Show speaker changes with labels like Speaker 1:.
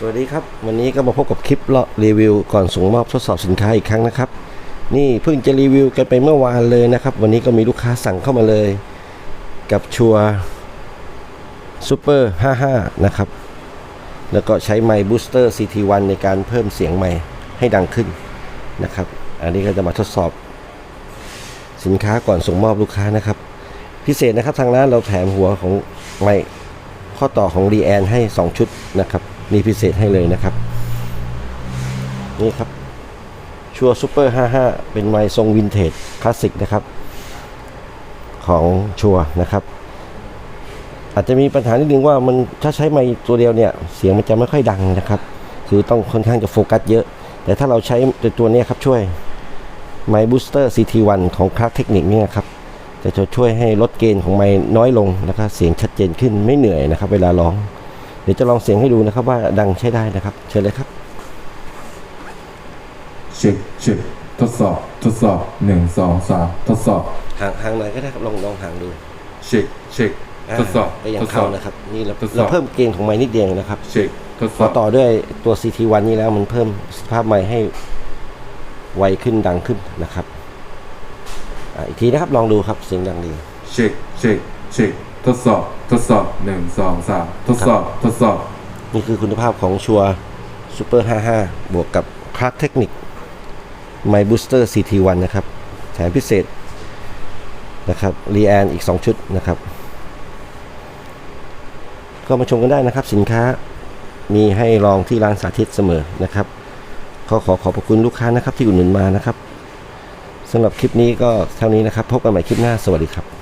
Speaker 1: สวัสดีครับ วันนี้ก็มาพบกับคลิปรีวิวก่อนส่งมอบทดสอบสินค้าอีกครั้งนะครับ นี่เพิ่งจะรีวิวกันไปเมื่อวานเลยนะครับ วันนี้ก็มีลูกค้าสั่งเข้ามาเลย กับชัวซูเปอร์55 นะครับ แล้วก็ใช้ไมค์บูสเตอร์ CT1 ในการเพิ่มเสียงไมค์ให้ดังขึ้นนะครับ อันนี้ก็จะมาทดสอบ สินค้าก่อนส่งมอบลูกค้านะครับ พิเศษนะครับทางร้านเราแถมหัวของไมค์ข้อต่อของรีแอนให้ 2 ชุดนะครับ นี่พิเศษให้เลยนะครับ นี่ครับ ชัวซูเปอร์ 55 เป็นไมค์ทรงวินเทจคลาสสิกนะครับ ของชัวนะครับ อาจจะมีปัญหานิดนึงว่ามันถ้าใช้ไมค์ตัวเดียวเนี่ย เสียงมันจะไม่ค่อยดังนะครับ คือต้องค่อนข้างจะโฟกัสเยอะ แต่ถ้าเราใช้ตัวนี้ครับช่วยไมค์บูสเตอร์ CT1 ของคลาสเทคนิคเนี่ยครับจะช่วยให้ลดเกณฑ์ของไม้น้อยลงนะครับเสียงชัดเจนขึ้นไม่เหนื่อยนะครับ เวลาร้อง ดี๋ยวจะลองเสียงให้ดูนะครับว่าดังใช้ได้นะครับ เชิญเลยครับ
Speaker 2: เช็คเช็คทดสอบทดสอบหนึ่งสองสามทดสอบ
Speaker 1: ห่างห่างหน่อยก็ได้ครับลองลองห่างดู
Speaker 2: เช็คเช็คทดสอบ
Speaker 1: ก็ยัง
Speaker 2: ทดส
Speaker 1: เข้า
Speaker 2: อบ
Speaker 1: นะครับนี่เรา
Speaker 2: ทดสอบ
Speaker 1: เราเพิ่มเกณฑ์ของไม้นิดเดียวนะครับ
Speaker 2: เช็คทดส
Speaker 1: พ
Speaker 2: อ
Speaker 1: อบต่อด้วยตัว CT1 นี้แล้วมันเพิ่มสภาพไม้ให้ไวขึ้นดังขึ้นนะครับอะอีกทีนะครับลองดูครับเสียงดังดี
Speaker 2: เช็คเช็คเช็ค ทดสอบทดสอบหนึ่งสองสามทดสอบทดสอบ
Speaker 1: นี่คือคุณภาพของชัวซูเปอร์55 บวกกับคลาสเทคนิคไมบูสเตอร์ CT1 นะครับ แถมพิเศษนะครับรีแอนอีก 2 ชุดนะครับ ก็มาชมกันได้นะครับ สินค้ามีให้ลองที่ร้านสาธิตเสมอนะครับ ขอขอขอบพระคุณลูกค้านะครับที่อุดหนุนมานะครับสำหรับคลิปนี้ก็เท่านี้นะครับ พบกันใหม่คลิปหน้า สวัสดีครับ